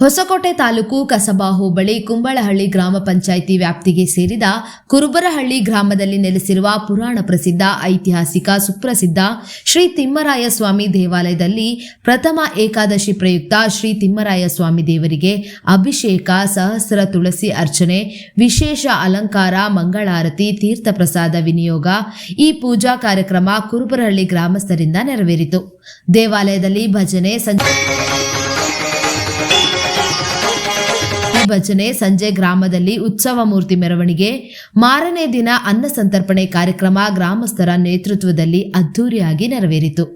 ಹೊಸಕೋಟೆ ತಾಲೂಕು ಕಸಬಾ ಹೋಬಳಿ ಕುಂಬಳಹಳ್ಳಿ ಗ್ರಾಮ ಪಂಚಾಯಿತಿ ವ್ಯಾಪ್ತಿಗೆ ಸೇರಿದ ಕುರುಬರಹಳ್ಳಿ ಗ್ರಾಮದಲ್ಲಿ ನೆಲೆಸಿರುವ ಪುರಾಣ ಪ್ರಸಿದ್ಧ ಐತಿಹಾಸಿಕ ಸುಪ್ರಸಿದ್ಧ ಶ್ರೀ ತಿಮ್ಮರಾಯ ಸ್ವಾಮಿ ದೇವಾಲಯದಲ್ಲಿ ಪ್ರಥಮ ಏಕಾದಶಿ ಪ್ರಯುಕ್ತ ಶ್ರೀ ತಿಮ್ಮರಾಯ ಸ್ವಾಮಿ ದೇವರಿಗೆ ಅಭಿಷೇಕ, ಸಹಸ್ರ ತುಳಸಿ ಅರ್ಚನೆ, ವಿಶೇಷ ಅಲಂಕಾರ, ಮಂಗಳಾರತಿ, ತೀರ್ಥ ಪ್ರಸಾದ ವಿನಿಯೋಗ, ಈ ಪೂಜಾ ಕಾರ್ಯಕ್ರಮ ಕುರುಬರಹಳ್ಳಿ ಗ್ರಾಮಸ್ಥರಿಂದ ನೆರವೇರಿತು. ದೇವಾಲಯದಲ್ಲಿ ಭಜನೆ ಸಂಜೆ ಭಜನೆ ಸಂಜೆ ಗ್ರಾಮದಲ್ಲಿ ಉತ್ಸವ ಮೂರ್ತಿ ಮೆರವಣಿಗೆ, ಮಾರನೇ ದಿನ ಅನ್ನ ಸಂತರ್ಪಣೆ ಕಾರ್ಯಕ್ರಮ ಗ್ರಾಮಸ್ಥರ ನೇತೃತ್ವದಲ್ಲಿ ಅದ್ದೂರಿಯಾಗಿ ನೆರವೇರಿತು.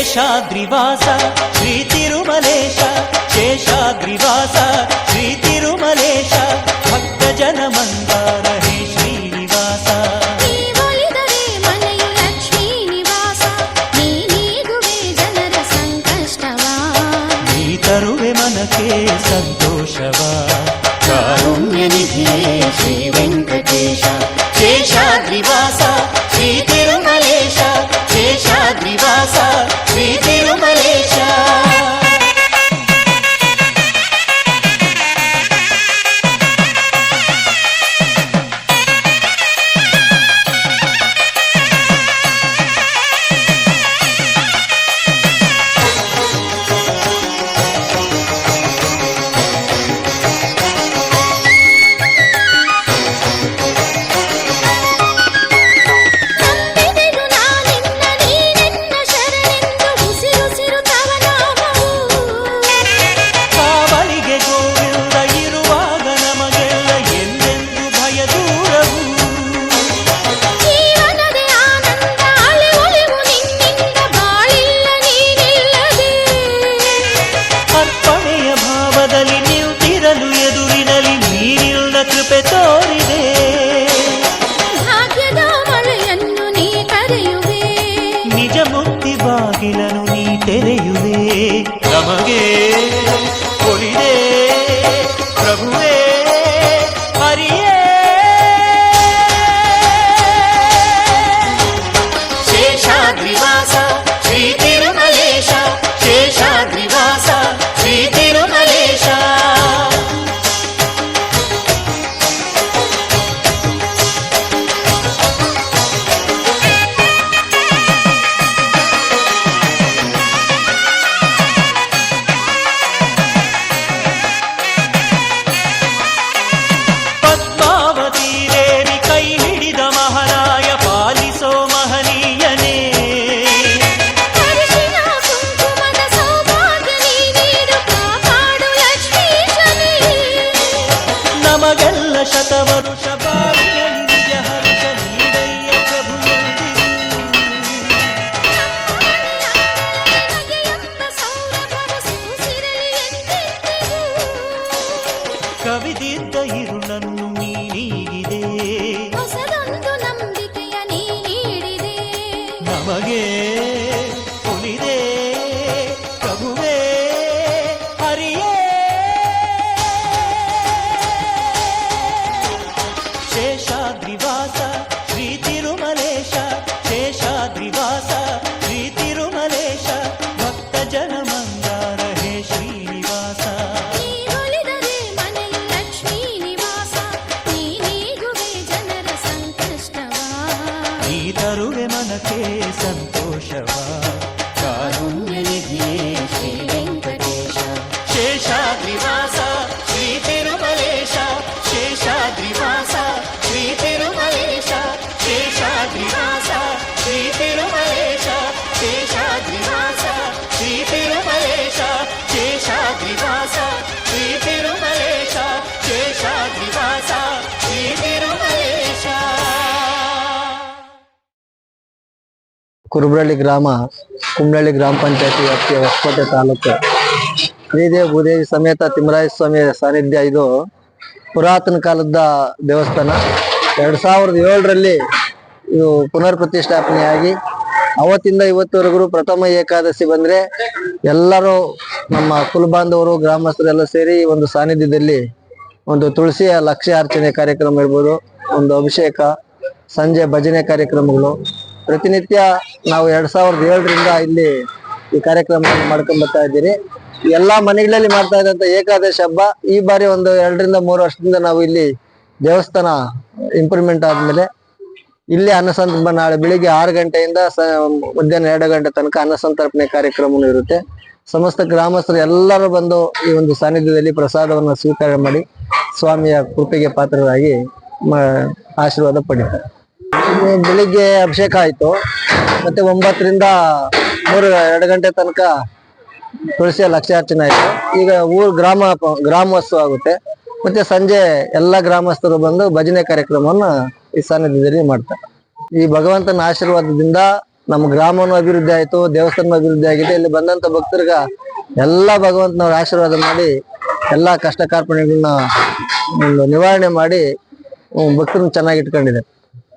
శేషాద్రివాస శ్రీ తిరుమలేశ శేషాద్రివాస శ్రీ తిరుమలేశ భక్త జనమంద ನಮಗೆ Madrid. ಕುರುಬ್ರಳ್ಳಿ ಗ್ರಾಮ ಕುಂಬಳ್ಳಿ ಗ್ರಾಮ ಪಂಚಾಯತಿ ವ್ಯಾಪ್ತಿಯ ಹೊಸಕೋಟೆ ತಾಲೂಕು. ಶ್ರೀದೇವ ಭೂದೇವಿ ಸಮೇತ ತಿಮ್ಮರಾಯ ಸ್ವಾಮಿ ಸಾನ್ನಿಧ್ಯ ಇದು. ಪುರಾತನ ಕಾಲದ ದೇವಸ್ಥಾನ. ಎರಡು ಸಾವಿರದ ಏಳರಲ್ಲಿ ಇದು ಪುನರ್ ಪ್ರತಿಷ್ಠಾಪನೆಯಾಗಿ ಅವತ್ತಿಂದ ಇವತ್ತುವರೆಗೂ ಪ್ರಥಮ ಏಕಾದಶಿ ಬಂದ್ರೆ ಎಲ್ಲರೂ ನಮ್ಮ ಕುಲಬಾಂಧವರು, ಗ್ರಾಮಸ್ಥರೆಲ್ಲ ಸೇರಿ ಒಂದು ಸಾನ್ನಿಧ್ಯದಲ್ಲಿ ಒಂದು ತುಳಸಿಯ ಲಕ್ಷ್ಯ ಅರ್ಚನೆ ಕಾರ್ಯಕ್ರಮ ಇರ್ಬೋದು, ಒಂದು ಅಭಿಷೇಕ, ಸಂಜೆ ಭಜನೆ ಕಾರ್ಯಕ್ರಮಗಳು ಪ್ರತಿನಿತ್ಯ ನಾವು ಎರಡ್ ಸಾವಿರದ ಏಳರಿಂದ ಇಲ್ಲಿ ಈ ಕಾರ್ಯಕ್ರಮ ಮಾಡ್ಕೊಂಡ್ ಬರ್ತಾ ಇದ್ದೀರಿ. ಎಲ್ಲಾ ಮನೆಗಳಲ್ಲಿ ಮಾಡ್ತಾ ಇದ್ದಂತ ಏಕಾದಶಿ ಹಬ್ಬ, ಈ ಬಾರಿ ಒಂದು ಎರಡರಿಂದ ಮೂರು ವರ್ಷದಿಂದ ನಾವು ಇಲ್ಲಿ ದೇವಸ್ಥಾನ ಇಂಪ್ರೂವ್ಮೆಂಟ್ ಆದ್ಮೇಲೆ ಇಲ್ಲಿ ಅನ್ನಸಂತರ್ಪ ನಾಳೆ ಬೆಳಿಗ್ಗೆ ಆರು ಗಂಟೆಯಿಂದ ಮಧ್ಯಾಹ್ನ ಎರಡು ಗಂಟೆ ತನಕ ಅನ್ನಸಂತರ್ಪಣೆ ಕಾರ್ಯಕ್ರಮನು ಇರುತ್ತೆ. ಸಮಸ್ತ ಗ್ರಾಮಸ್ಥರು ಎಲ್ಲರೂ ಬಂದು ಈ ಒಂದು ಸಾನ್ನಿಧ್ಯದಲ್ಲಿ ಪ್ರಸಾದವನ್ನು ಸ್ವೀಕಾರ ಮಾಡಿ ಸ್ವಾಮಿಯ ಕೃಪೆಗೆ ಪಾತ್ರರಾಗಿ ಆಶೀರ್ವಾದ ಪಡಿತಾರೆ. ಬೆಳಿಗ್ಗೆ ಅಭಿಷೇಕ ಆಯಿತು. ಮತ್ತೆ ಒಂಬತ್ತರಿಂದ ಮೂರು, ಎರಡು ಗಂಟೆ ತನಕ ತುಳಸಿಯ ಲಕ್ಷಾರ್ಚನೆ ಆಯಿತು. ಈಗ ಊರು ಗ್ರಾಮ ಗ್ರಾಮೋತ್ಸವ ಆಗುತ್ತೆ. ಮತ್ತೆ ಸಂಜೆ ಎಲ್ಲ ಗ್ರಾಮಸ್ಥರು ಬಂದು ಭಜನೆ ಕಾರ್ಯಕ್ರಮವನ್ನು ಈ ಸಾನ್ನಿಧ್ಯದಲ್ಲಿ ಮಾಡ್ತಾರೆ. ಈ ಭಗವಂತನ ಆಶೀರ್ವಾದದಿಂದ ನಮ್ಮ ಗ್ರಾಮನೂ ಅಭಿವೃದ್ಧಿ ಆಯಿತು ದೇವಸ್ಥಾನ ಅಭಿವೃದ್ಧಿ ಆಗಿದೆ. ಇಲ್ಲಿ ಬಂದಂತ ಭಕ್ತರಿಗ ಎಲ್ಲ ಭಗವಂತನವ್ರ ಆಶೀರ್ವಾದ ಮಾಡಿ, ಎಲ್ಲಾ ಕಷ್ಟ ಕಾರ್ಪಣ್ಯಗಳನ್ನ ನಿವಾರಣೆ ಮಾಡಿ ಭಕ್ತರನ್ನು ಚೆನ್ನಾಗಿ ಇಟ್ಕೊಂಡಿದೆ